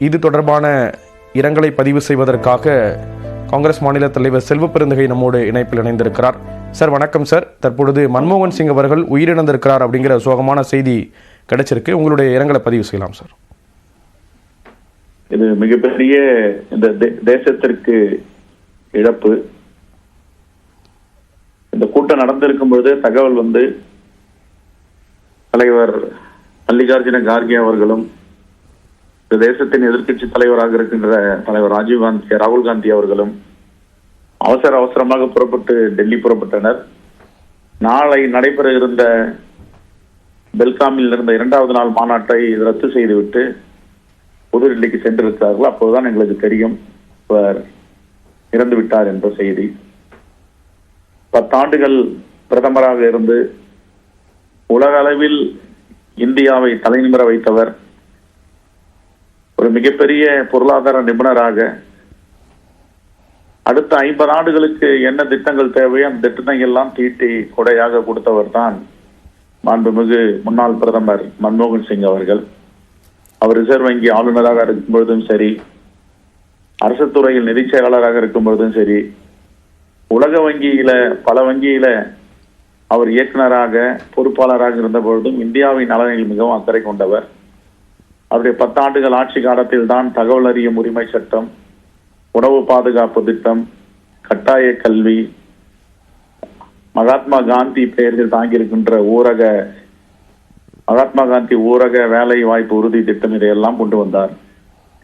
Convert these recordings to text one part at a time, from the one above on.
இது தொடர்பான இரங்கலை பதிவு செய்வதற்காக காங்கிரஸ் மாநில தலைவர் செல்வ பெருந்தகை நம்மோடு இணைப்பில் இணைந்திருக்கிறார். சார் வணக்கம் சார். தற்பொழுது மன்மோகன் சிங் அவர்கள் உயிரிழந்திருக்கிறார் அப்படிங்கிற சோகமான செய்தி கிடைச்சிருக்கு. உங்களுடைய இரங்கலை பதிவு செய்யலாம் சார். இது மிகப்பெரிய இந்த தே- தேசத்திற்கு இழப்பு. இந்த கூட்டம் நடந்திருக்கும் பொழுது தகவல் வந்து தலைவர் மல்லிகார்ஜுன கார்கே அவர்களும் இந்த தேசத்தின் எதிர்க்கட்சி தலைவராக இருக்கின்ற தலைவர் ராஜீவ்காந்தி ராகுல் காந்தி அவர்களும் அவசர அவசரமாக புறப்பட்டு டெல்லி புறப்பட்டனர். நாளை நடைபெற இருந்த பெல்காமில் இருந்த இரண்டாவது நாள் மாநாட்டை ரத்து செய்துவிட்டு புதுடெல்லிக்கு சென்றிருக்கிறார்கள். அப்போதுதான் எங்களுக்கு தெரியும் இவர் இறந்து விட்டார் என்ற செய்தி. பத்தாண்டுகள் பிரதமராக இருந்து உலக அளவில் இந்தியாவை தலைநிமிர வைத்தவர் ஒரு மிகப்பெரிய பொருளாதார நிபுணராக அடுத்த ஐம்பது ஆண்டுகளுக்கு என்ன திட்டங்கள் தேவையோ அந்த திட்டங்களை எல்லாம் தீட்டி கொடையாக கொடுத்தவர் தான் மாண்புமிகு முன்னாள் பிரதமர் மன்மோகன் சிங் அவர்கள். அவர் ரிசர்வ் வங்கி ஆளுநராக இருக்கும் பொழுதும் சரி அரசு துறையில் நிதி செயலாளராக இருக்கும் பொழுதும் சரி உலக வங்கியில பல வங்கியில அவர் இயக்குனராக பொறுப்பாளராக இருந்த பொழுதும் இந்தியாவின் நலனில் மிகவும் அக்கறை கொண்டவர். அவருடைய பத்தாண்டுகள் ஆட்சி காலத்தில் தான் தகவல் அறியும் உரிமை சட்டம் உணவு பாதுகாப்பு திட்டம் கட்டாய கல்வி மகாத்மா காந்தி பெயரில் தாங்கியிருக்கின்ற ஊரக மகாத்மா காந்தி ஊரக வேலை வாய்ப்பு உறுதி திட்டம் இதையெல்லாம் கொண்டு வந்தார்.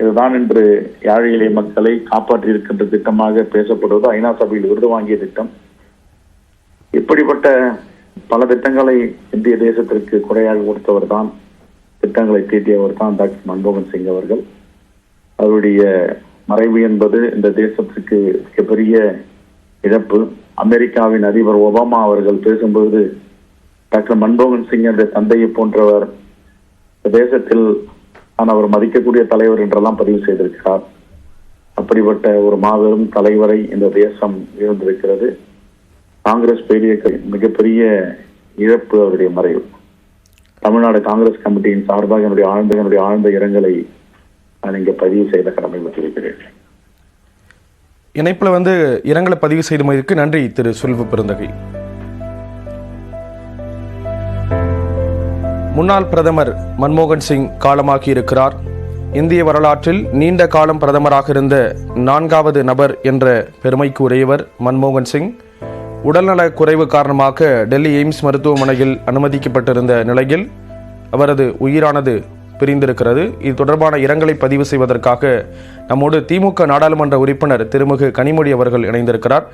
இதுதான் இன்று ஏழை எளிய மக்களை காப்பாற்றி இருக்கின்ற திட்டமாக பேசப்படுவது. ஐநா சபையில் விருது வாங்கிய திட்டம். இப்படிப்பட்ட பல திட்டங்களை இந்திய தேசத்திற்கு குறையாக கொடுத்தவர் தான் திட்டங்களை தீட்டியவர் தான் டாக்டர் மன்மோகன் சிங் அவர்கள். அவருடைய மறைவு என்பது இந்த தேசத்திற்கு மிகப்பெரிய இழப்பு. அமெரிக்காவின் அதிபர் ஒபாமா அவர்கள் பேசும்போது டாக்டர் மன்மோகன் சிங் என்ற தந்தையை போன்றவர் தேசத்தில் நான் அவர் மதிக்கக்கூடிய தலைவர் என்றெல்லாம் பதிவு செய்திருக்கிறார். அப்படிப்பட்ட ஒரு மாபெரும் தலைவரை இந்த தேசம் இழந்திருக்கிறது. காங்கிரஸ் பெரிய மிகப்பெரிய இழப்பு அவருடைய மறைவு. தமிழ்நாடு காங்கிரஸ் கமிட்டியின் சார்பாக என்னுடைய ஆழ்ந்த என்னுடைய ஆழ்ந்த இரங்கலை நான் இங்கே பதிவு செய்த கடமை கடமைப்பட்டிருக்கிறேன் இணைப்பில் வந்து இரங்கலை பதிவு செய்தமைக்கு நன்றி திரு செல்வ பெருந்தகை. முன்னாள் பிரதமர் மன்மோகன் சிங் காலமாகி இருக்கிறார் இந்திய வரலாற்றில் நீண்ட காலம் பிரதமராக இருந்த நான்காவது நபர் என்ற பெருமைக்கு உரியவர் மன்மோகன் சிங். உடல்நலக் குறைவு காரணமாக டெல்லி எய்ம்ஸ் மருத்துவமனையில் அனுமதிக்கப்பட்டிருந்த நிலையில் அவரது உயிரானது பிரிந்திருக்கிறது. இது தொடர்பான இரங்கலை பதிவு செய்வதற்காக நம்மோடு திமுக நாடாளுமன்ற உறுப்பினர் திருமிகு கனிமொழி அவர்கள் இணைந்திருக்கிறார்.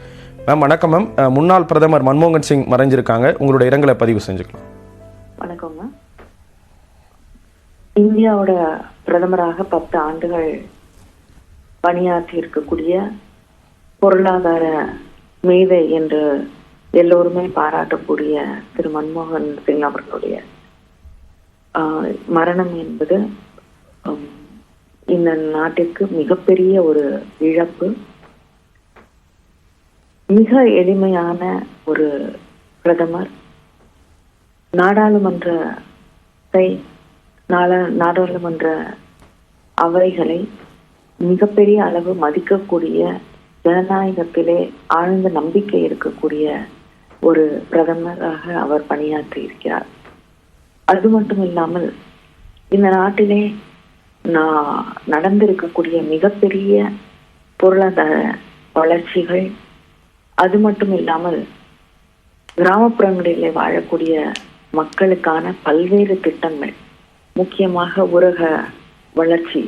மேம் வணக்கம் மேம். முன்னாள் பிரதமர் மன்மோகன் சிங் மறைஞ்சிருக்காங்க. உங்களுடைய இரங்கலை பதிவு செஞ்சுக்கலாம். வணக்கங்க இந்தியாவோட பிரதமராக பத்து ஆண்டுகள் பணியாற்றி இருக்கக்கூடிய பொருளாதார மேதை என்று எல்லோருமே பாராட்டக்கூடிய திரு மன்மோகன் சிங் அவர்களுடைய ஆஹ், மரணம் என்பது இந்த நாட்டிற்கு மிகப்பெரிய ஒரு இழப்பு. மிக எளிமையான ஒரு பிரதமர். நாடாளுமன்றத்தை நாடா நாடாளுமன்ற அவைகளை மிகப்பெரிய அளவு மதிக்கக்கூடிய ஜனநாயகத்திலே ஆழ்ந்த நம்பிக்கை இருக்கக்கூடிய ஒரு பிரதமராக அவர் பணியாற்றி இருக்கிறார். அது மட்டும் இல்லாமல் இந்த நாட்டிலே நான் நடந்திருக்கக்கூடிய மிகப்பெரிய பொருளாதார வளர்ச்சிகள் அது மட்டும் இல்லாமல் கிராமப்புறங்களிலே வாழக்கூடிய மக்களுக்கான பல்வேறு திட்டங்கள் முக்கியமாக ஊரக வளர்ச்சி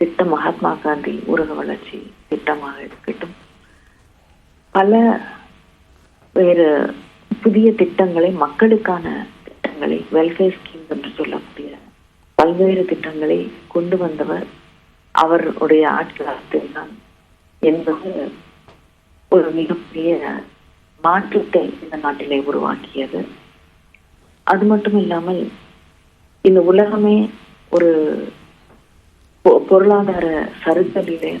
திட்டம் மகாத்மா காந்தி ஊரக வளர்ச்சி திட்டமாக இருக்கட்டும். பல வேறு புதிய திட்டங்களை மக்களுக்கான திட்டங்களை வெல்ஃபேர் ஸ்கீம் என்று சொல்லக்கூடிய பல்வேறு திட்டங்களை கொண்டு வந்தவர் அவருடைய ஆட்சியாளத்தில் தான் என்பது ஒரு மிகப்பெரிய மாற்றத்தை இந்த நாட்டிலே உருவாக்கியது. அது மட்டும் இல்லாமல் இந்த உலகமே ஒரு பொருளாதார சறுக்கலிலே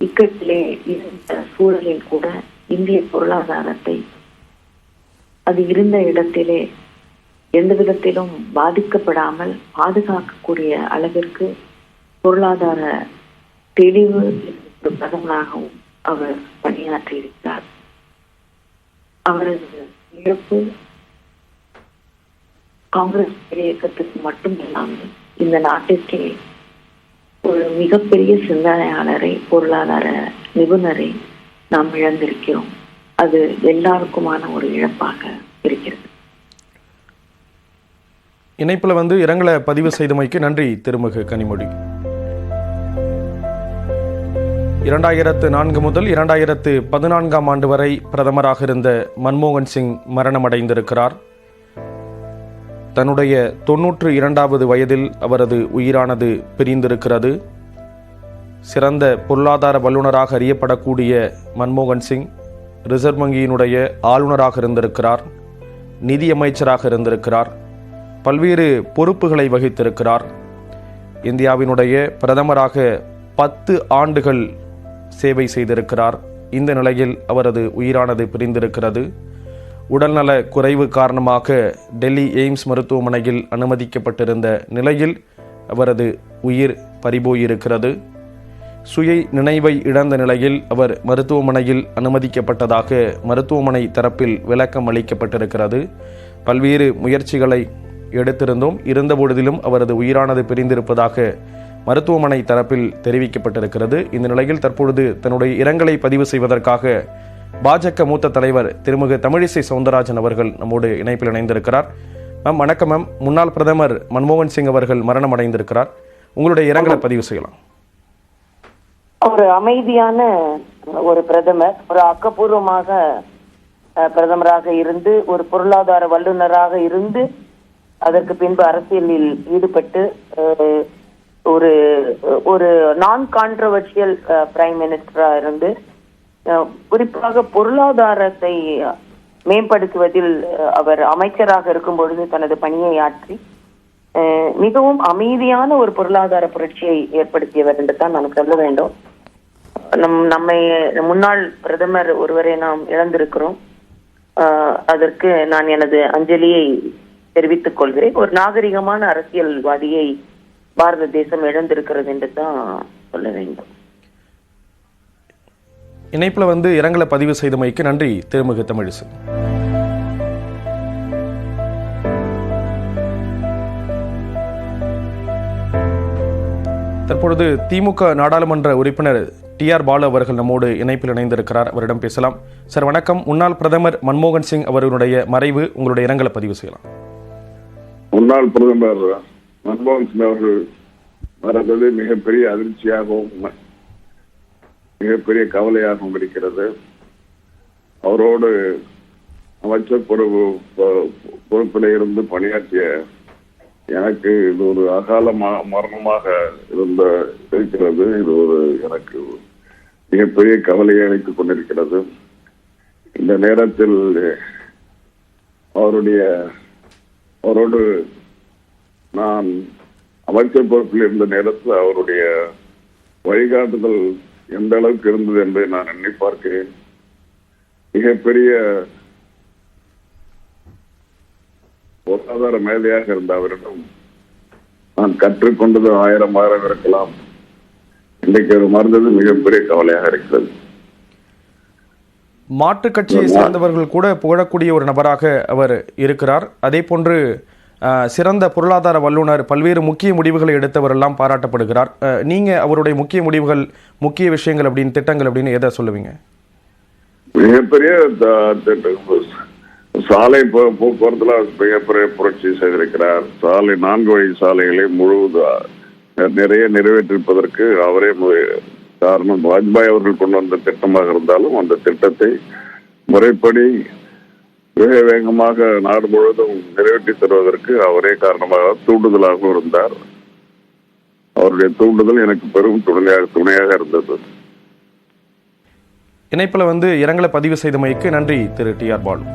இக்கட்டிலே இருந்த சூழலில் கூட இந்திய பொருளாதாரத்தை அது இருந்த இடத்திலே எந்த விதத்திலும் பாதிக்கப்படாமல் பாதுகாக்கக்கூடிய அளவிற்கு பொருளாதார தெளிவு பிரதமராகவும் அவர் பணியாற்றியிருக்கிறார். அவரது இழப்பு காங்கிரஸ் இயக்கத்துக்கு மட்டும் இல்லாமல் இந்த நாட்டிற்கே ஒரு மிகப்பெரிய சிந்தனையாளரை பொருளாதார நிபுணரை நாம் இழந்திருக்கிறோம். அது எல்லாருக்குமான ஒரு இழப்பாக இருக்கிறது. இணைப்பில் வந்து இரங்கலை பதிவு செய்தமைக்கு நன்றி திருமிகு கனிமொழி. இரண்டாயிரத்து நான்கு முதல் இரண்டாயிரத்து பதினான்காம் ஆண்டு வரை பிரதமராக இருந்த மன்மோகன் சிங் மரணமடைந்திருக்கிறார். தன்னுடைய தொன்னூற்று இரண்டாவது வயதில் அவரது உயிரானது பிரிந்திருக்கிறது. சிறந்த பொருளாதார வல்லுநராக அறியப்படக்கூடிய மன்மோகன் சிங் ரிசர்வ் வங்கியினுடைய ஆளுநராக இருந்திருக்கிறார் நிதியமைச்சராக இருந்திருக்கிறார் பல்வேறு பொறுப்புகளை வகித்திருக்கிறார். இந்தியாவினுடைய பிரதமராக பத்து ஆண்டுகள் சேவை செய்திருக்கிறார். இந்த நிலையில் அவரது உயிரானது பிரிந்திருக்கிறது. உடல்நல குறைவு காரணமாக டெல்லி எய்ம்ஸ் மருத்துவமனையில் அனுமதிக்கப்பட்டிருந்த நிலையில் அவரது உயிர் பறிபோயிருக்கிறது. சுய நினைவை இழந்த நிலையில் அவர் மருத்துவமனையில் அனுமதிக்கப்பட்டதாக மருத்துவமனை தரப்பில் விளக்கம் அளிக்கப்பட்டிருக்கிறது. பல்வேறு முயற்சிகளை எடுத்திருந்தோம். இருந்தபொழுதிலும் அவரது உயிரானது பிரிந்திருப்பதாக மருத்துவமனை தரப்பில் தெரிவிக்கப்பட்டிருக்கிறது. இந்த நிலையில் தற்பொழுது தன்னுடைய இரங்கலை பதிவு செய்வதற்காக பாஜக மூத்த தலைவர் திருமிகு தமிழிசை சவுந்தரராஜன் அவர்கள் நம்மோடு இணைப்பில் இணைந்திருக்கிறார். மேம் வணக்கம் மேம். முன்னாள் பிரதமர் மன்மோகன் சிங் அவர்கள் மரணம் அடைந்திருக்கிறார். உங்களுடைய இரங்கலை பதிவு செய்யலாம். ஒரு அமைதியான ஒரு பிரதமர் ஒரு ஆக்கப்பூர்வமாக அஹ், பிரதமராக இருந்து ஒரு பொருளாதார வல்லுநராக இருந்து அதற்கு பின்பு அரசியலில் ஈடுபட்டு அஹ், ஒரு ஒரு நான் கான்ட்ரவர்ஷியல் பிரைம் மினிஸ்டரா இருந்து குறிப்பாக பொருளாதாரத்தை மேம்படுத்துவதில் அவர் அமைச்சராக இருக்கும் பொழுது தனது பணியை ஆற்றி மிகவும் அமைதியான ஒரு பொருளாதார புரட்சியை ஏற்படுத்தியவர் என்று தான் நாம் சொல்ல வேண்டும். நம் நம்மை முன்னாள் பிரதமர் ஒருவரை நாம் இழந்திருக்கிறோம். அதற்கு நான் எனது அஞ்சலியை தெரிவித்துக் கொள்கிறேன். ஒரு நாகரிகமான அரசியல்வாதியை பாரத தேசம் இழந்திருக்கிறது என்று தான் சொல்ல வேண்டும். இணைப்பில் வந்து இரங்கலை பதிவு செய்தமைக்கு நன்றி. திருமிகு தமிழிசு. தற்பொழுது திமுக நாடாளுமன்ற உறுப்பினர் டி ஆர் பாலு அவர்கள் நம்மோடு இணைப்பில் இணைந்திருக்கிறார். அவரிடம் பேசலாம். சார் வணக்கம். முன்னாள் பிரதமர் மன்மோகன் சிங் அவர்களுடைய மறைவு உங்களுடைய இரங்கலை பதிவு செய்யலாம். முன்னாள் பிரதமர் மன்மோகன் சிங் அவர்கள் மறந்தது மிகப்பெரிய அதிர்ச்சியாகவும் மிகப்பெரிய கவலையாகவும் இருக்கிறது அவரோடு அமைச்சர் பொறுப்பு பொறுப்பில் இருந்து பணியாற்றிய எனக்கு இது ஒரு அகால ம- மரணமாக இருந்த இருக்கிறது. இது ஒரு எனக்கு மிகப்பெரிய கவலையை அளித்துக் கொண்டிருக்கிறது. இந்த நேரத்தில் அவருடைய அவரோடு நான் அமைச்சர் பொறுப்பில் இருந்த நேரத்தில் அவருடைய வழிகாட்டுதல் எந்த அளவுக்கு இருந்தது என்பதை நான் எண்ணி பார்க்கிறேன். மிகப்பெரிய பொருளாதார மேதையாக இருந்த அவரிடம் நான் கற்றுக்கொண்டது ஆயிரம் ஆயிரம் இருக்கலாம். இன்றைக்கு அவர் மறந்தது மிகப்பெரிய கவலையாக இருக்கிறது. மாற்றுக் கட்சியை சேர்ந்தவர்கள் கூட புகழக்கூடிய ஒரு நபராக அவர் இருக்கிறார். அதே போன்று சிறந்த பொருளாதார வல்லுனர் பல்வேறு முக்கிய முடிவுகளை எடுத்தவர் எல்லாம் பாராட்டப்படுகிறார். அஹ், நீங்க அவருடைய முக்கிய முடிவுகள் முக்கிய விஷயங்கள் அப்படின்னு திட்டங்கள் அப்படின்னு எதை சொல்லுவீங்க? மிகப்பெரிய த- சாலை போ- போக்குவரத்துல மிகப்பெரிய புரட்சி செய்திருக்கிறார். சாலை நான்கு வழி சாலைகளை முழுவதும் நிறைய நிறைவேற்றிருப்பதற்கு அவரே காரணம். வாஜ்பாய் அவர்கள் கொண்டு வந்த திட்டமாக இருந்தாலும் அந்த திட்டத்தை முறைப்படி வேக வேகமாக நாடு முழுவதும் நிறைவேற்றி தருவதற்கு அவரே காரணமாக தூண்டுதலாகவும் இருந்தார். அவருடைய தூண்டுதல் எனக்கு பெரும் துணையாக துணையாக இருந்தது. இணைப்பில் வந்து இரங்கலை பதிவு செய்தமைக்கு நன்றி திரு டி ஆர் பாலு.